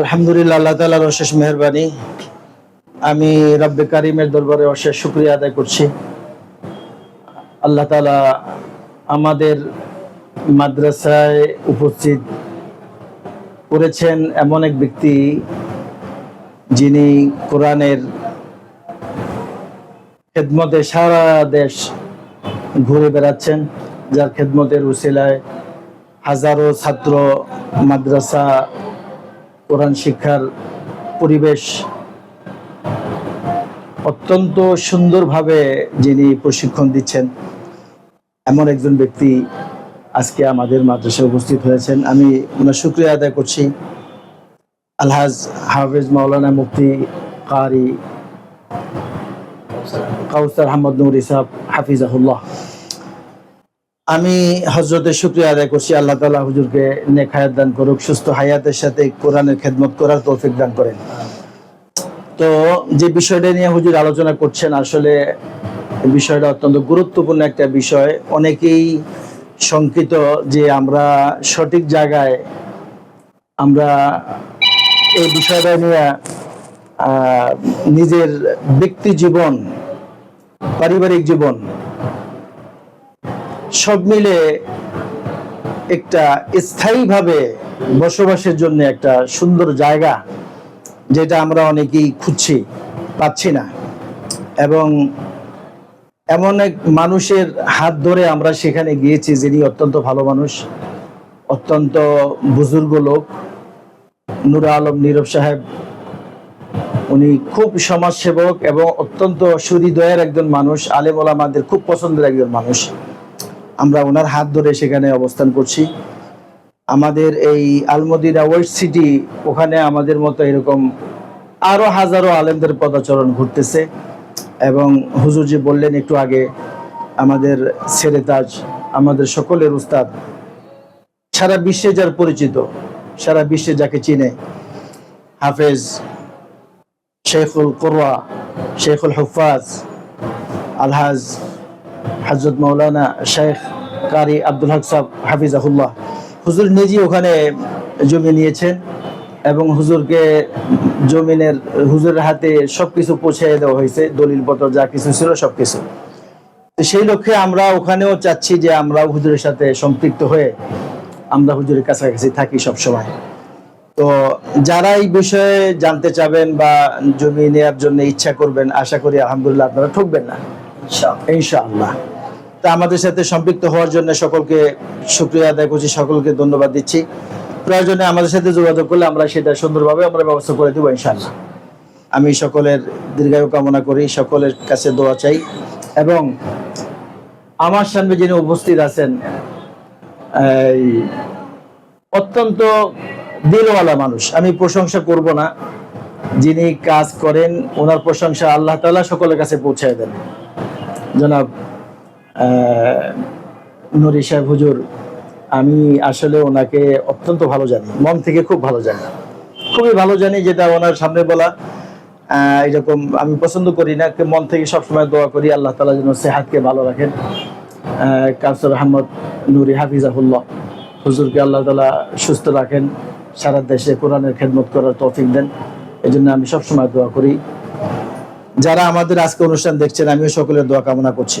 আলহামদুলিল্লাহ, আল্লাহ তালার অশেষ মেহরবানি। আমি রব্বে কারিমের দরবারে অশেষ শুক্রিয়া আদায় করছি। আল্লাহ তালা আমাদের মাদ্রাসায় উপস্থিত করেছেন এমন এক ব্যক্তি যিনি কোরআনের খেদমতে সারা দেশ ঘুরে বেড়াচ্ছেন, যার খেদমতের উসিলায় হাজারো ছাত্র মাদ্রাসা কোরআন শিক্ষার পরিবেশ অত্যন্ত সুন্দরভাবে যিনি প্রশিক্ষণ দিচ্ছেন, এমন একজন ব্যক্তি আজকে আমাদের মাদ্রাসায় উপস্থিত হয়েছেন। আমি ওনার শুক্রিয়া আদায় করছি। আলহাজ হাফেজ মাওলানা মুফতি কারি কাউসার আহমদ নুর ইসাব হাফিজাহুল্লাহ। আমি হজরতের শুক্রিয়া আদায় করছি। আল্লাহ তালা হুজুরকে নেক হায়াত দান করুক, সুস্থ হায়াতের সাথে কোরআনের খেদমত করার তৌফিক দান করেন। তো যে বিষয়টা নিয়ে হুজুর আলোচনা করছেন, আসলে বিষয়টা অত্যন্ত গুরুত্বপূর্ণ একটা বিষয়। অনেকেই শঙ্কিত যে আমরা সঠিক জায়গায় আমরা এই বিষয়টা নিয়ে নিজের ব্যক্তি জীবন, পারিবারিক জীবন সব মিলে একটা স্থায়ীভাবে বসবাসের জন্য একটা সুন্দর জায়গা, যেটা আমরা অনেকেই খুঁজছি, পাচ্ছি না। এবং এমন এক মানুষের হাত ধরে আমরা সেখানে গিয়েছি, যিনি অত্যন্ত ভালো মানুষ, অত্যন্ত বুজুর্গ লোক। নুর আলম নীরব সাহেব, উনি খুব সমাজসেবক এবং অত্যন্ত সুহৃদয়ের একজন মানুষ, আলেম ওলামাদের খুব পছন্দের একজন মানুষ। আমরা ওনার হাত ধরে সেখানে অবস্থান করছি। আমাদের এই আলমদিনা ওয়েস্ট সিটি, ওখানে আমাদের মতো এরকম আরও হাজারো আলেমদের পদাচরণ ঘুরতেছে এবং হুজুর যে বললেন একটু আগে, আমাদের সেরেতাজ, আমাদের সকলের উস্তাদ, সারা বিশ্বে যার পরিচিত, সারা বিশ্বে যাকে চিনে, হাফেজ শেখুল কোরওয়া শেখুল হুফাজ আলহাজ হজরত মৌলানা শেখ কারি আব্দুল হক সাহ হাফিজাহুল্লাহ। হুজুর নিজে ওখানে জমি নিয়েছেন এবং হুজুরকে জমিনের হুজুরের হাতে সবকিছু পৌঁছে দেওয়া হয়েছে দলিল পত্র যা কিছু ছিল সবকিছু। তো সেই লক্ষ্যে আমরা ওখানেও চাচ্ছি যে আমরা হুজুরের সাথে সম্পৃক্ত হয়ে আমরা হুজুরের কাছাকাছি থাকি সব সময় তো যারা এই বিষয়ে জানতে চাবেন বা জমি নেওয়ার জন্য ইচ্ছা করবেন আশা করি আলহামদুলিল্লাহ আপনারা ঠকবেন না। ইনশাআল্লাহ। তা আমাদের সাথে সম্পৃক্ত হওয়ার জন্য সকলকে শুক্রিয়া আদায় করছি, সকলকে ধন্যবাদ দিচ্ছি। প্রয়োজনে আমাদের সাথে যোগাযোগ করলে আমরা সেটা সুন্দরভাবে আমরা ব্যবস্থা করে দেবো ইনশাআল্লাহ। আমি সকলের দীর্ঘায়ু কামনা করি, সকলের কাছে দোয়া চাই এবং আমার সামনে যিনি উপস্থিত আছেন অত্যন্ত দিলওয়ালা মানুষ, আমি প্রশংসা করব না। যিনি কাজ করেন, ওনার প্রশংসা আল্লাহ তালা সকলের কাছে পৌঁছায় দেন। জনাব নুরি সাহেব হুজুর আমি আসলে ওনাকে অত্যন্ত ভালো জানি মন থেকে খুব ভালো জানি। খুবই ভালো জানি যেটা ওনার সামনে বলা। এরকম আমি পছন্দ করি না মন থেকে সবসময় দোয়া করি আল্লাহ তালা যেন সেহাতকে ভালো রাখেন। আহ, কাউসার আহমদ নুরি হাফিজাহুল্লাহ হুজুরকে আল্লাহ তালা সুস্থ রাখেন সারা দেশে কোরআনের খেদমত করার তৌফিক দেন এই জন্য আমি সবসময় দোয়া করি। যারা আমাদের আজকে অনুষ্ঠান দেখছেন আমিও সকলের দোয়া কামনা করছি।